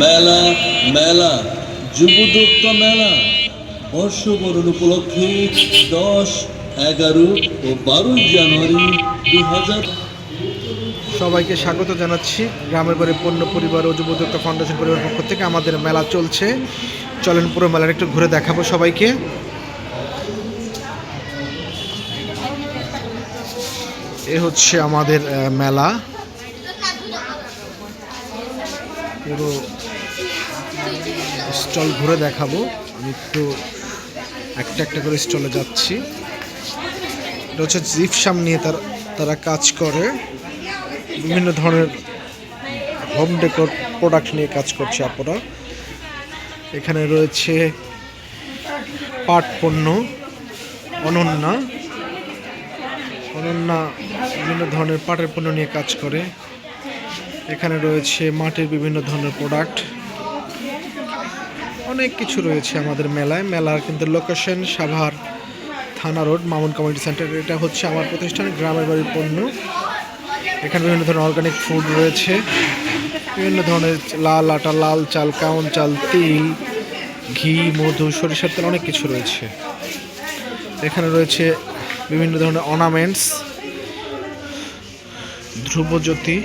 মেলা মেলা যুবদত্ত মেলা। বর্ষবরণ উপলক্ষে দশ, এগারো ও বারোই জানুয়ারি দু হাজার সবাইকে স্বাগত জানাচ্ছি। গ্রামের বাড়ি পণ্য পরিবার ও যুবদত্ত ফাউন্ডেশন পরিবার পক্ষ থেকে আমাদের মেলা চলছে। চলেন পুরো মেলার একটু ঘুরে দেখাবো সবাইকে। এ হচ্ছে আমাদের মেলা। পুরো স্টল ঘুরে দেখাবো। আমি একটু একটা একটা করে স্টলে যাচ্ছি। এটা হচ্ছে জিপসাম নিয়ে তার, তারা কাজ করে। বিভিন্ন ধরনের হোম ডেকোর প্রোডাক্ট নিয়ে কাজ করছে আপনারা এখানে রয়েছে পাট পণ্য, অনন্যা। অনন্যা বিভিন্ন ধরনের পাটের পণ্য নিয়ে কাজ করে। এখানে রয়েছে মাটির বিভিন্ন ধরনের প্রোডাক্ট অনেক কিছু রয়েছে আমাদের মেলায়। মেলার কিন্তু লোকেশন সাভার থানা রোড, মামুন কমিউনিটি সেন্টার এটা হচ্ছে আমার প্রতিষ্ঠান, গ্রামের বাড়ির পণ্য। এখানে বিভিন্ন ধরনের অর্গানিক ফুড রয়েছে। বিভিন্ন ধরনের লাল আটা, লাল চাল, কাউন চাল, তিল, ঘি, মধু, সরিষার তেল অনেক কিছু রয়েছে। এখানে রয়েছে বিভিন্ন ধরনের অর্নামেন্টস ধ্রুবজ্যোতি,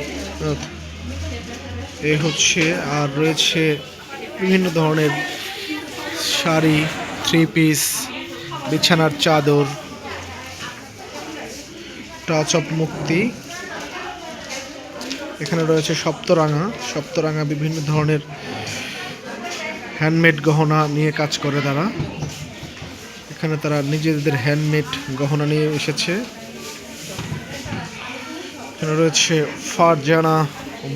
এ হচ্ছে, আর রয়েছে বিভিন্ন ধরনের শাড়ি থ্রি পিস বিছানার চাদর টাচ অফ মুক্তি। এখানে রয়েছে সপ্তরাঙা। সপ্তরাঙা বিভিন্ন ধরনের হ্যান্ডমেড গহনা নিয়ে কাজ করে তারা। এখানে তারা নিজেদের হ্যান্ডমেড গহনা নিয়ে এসেছে। এখানে রয়েছে Farzana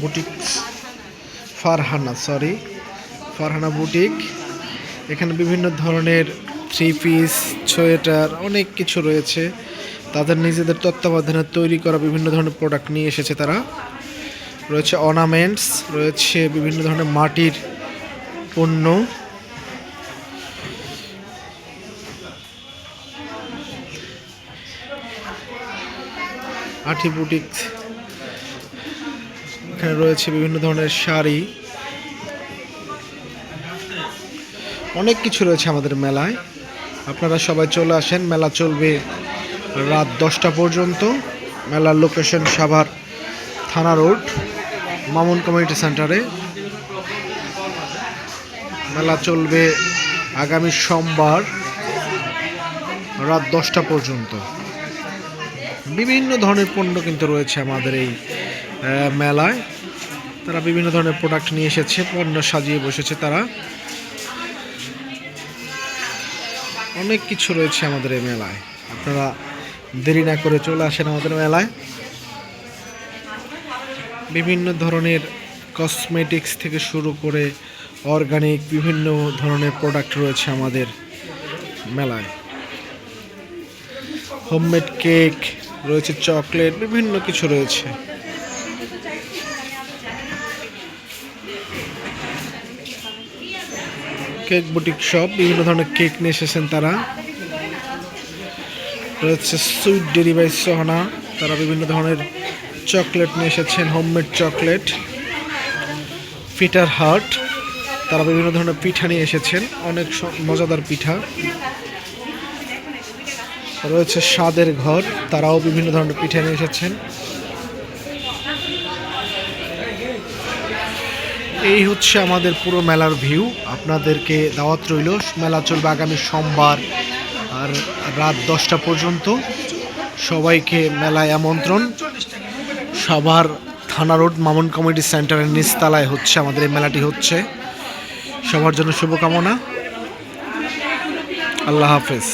boutique Farhana sorry Farhana boutique. এখানে বিভিন্ন ধরনের থ্রি পিস সোয়েটার অনেক কিছু রয়েছে। তাদের নিজেদের তত্ত্বাবধানে তৈরি করা বিভিন্ন ধরনের প্রোডাক্ট নিয়ে এসেছে তারা। রয়েছে অর্নামেন্টস রয়েছে বিভিন্ন ধরনের মাটির পণ্য। আঠি বুটিক এখানে রয়েছে বিভিন্ন ধরনের শাড়ি। অনেক কিছু রয়েছে আমাদের মেলায়। আপনারা সবাই চলে আসেন। মেলা চলবে রাত দশটা পর্যন্ত। মেলার লোকেশন সাভার থানা রোড, মামুন কমিউনিটি সেন্টারে। মেলা চলবে আগামী সোমবার রাত দশটা পর্যন্ত। বিভিন্ন ধরনের পণ্য কিন্তু রয়েছে আমাদের এই মেলায়। তারা বিভিন্ন ধরনের প্রোডাক্ট নিয়ে এসেছে, পণ্য সাজিয়ে বসেছে তারা। অনেক কিছু রয়েছে আমাদের এই মেলায়। আপনারা দেরি না করে চলে আসেন আমাদের মেলায়। বিভিন্ন ধরনের কসমেটিক্স থেকে শুরু করে অর্গানিক বিভিন্ন ধরনের প্রোডাক্ট রয়েছে আমাদের মেলায়। হোমমেড কেক রয়েছে চকলেট বিভিন্ন কিছু রয়েছে। কেক বুটিক শপ, বিভিন্ন ধরনের কেক নিয়ে এসেছেন তারা। রয়েছে সুইট ডেরি ডেলিভারি সোহানা, তারা বিভিন্ন ধরনের চকলেট নিয়ে এসেছেন, হোমমেড চকলেট পিঠার হার্ট, তারা বিভিন্ন ধরনের পিঠা নিয়ে এসেছেন, অনেক মজাদার পিঠা। রয়েছে স্বাদের ঘর, তারাও বিভিন্ন ধরনের পিঠা নিয়ে এসেছেন। এই হচ্ছে আমাদের পুরো মেলার ভিউ। আপনাদেরকে দাওয়াত রইল। মেলা চলবে আগামী সোমবার আর রাত দশটা পর্যন্ত। সবাইকে মেলায় আমন্ত্রণ। সবার থানা রোড, মামুন কমিউনিটি সেন্টারের নিচতলায় হচ্ছে আমাদের এই মেলাটি হচ্ছে। সবার জন্য শুভকামনা। আল্লাহ হাফেজ।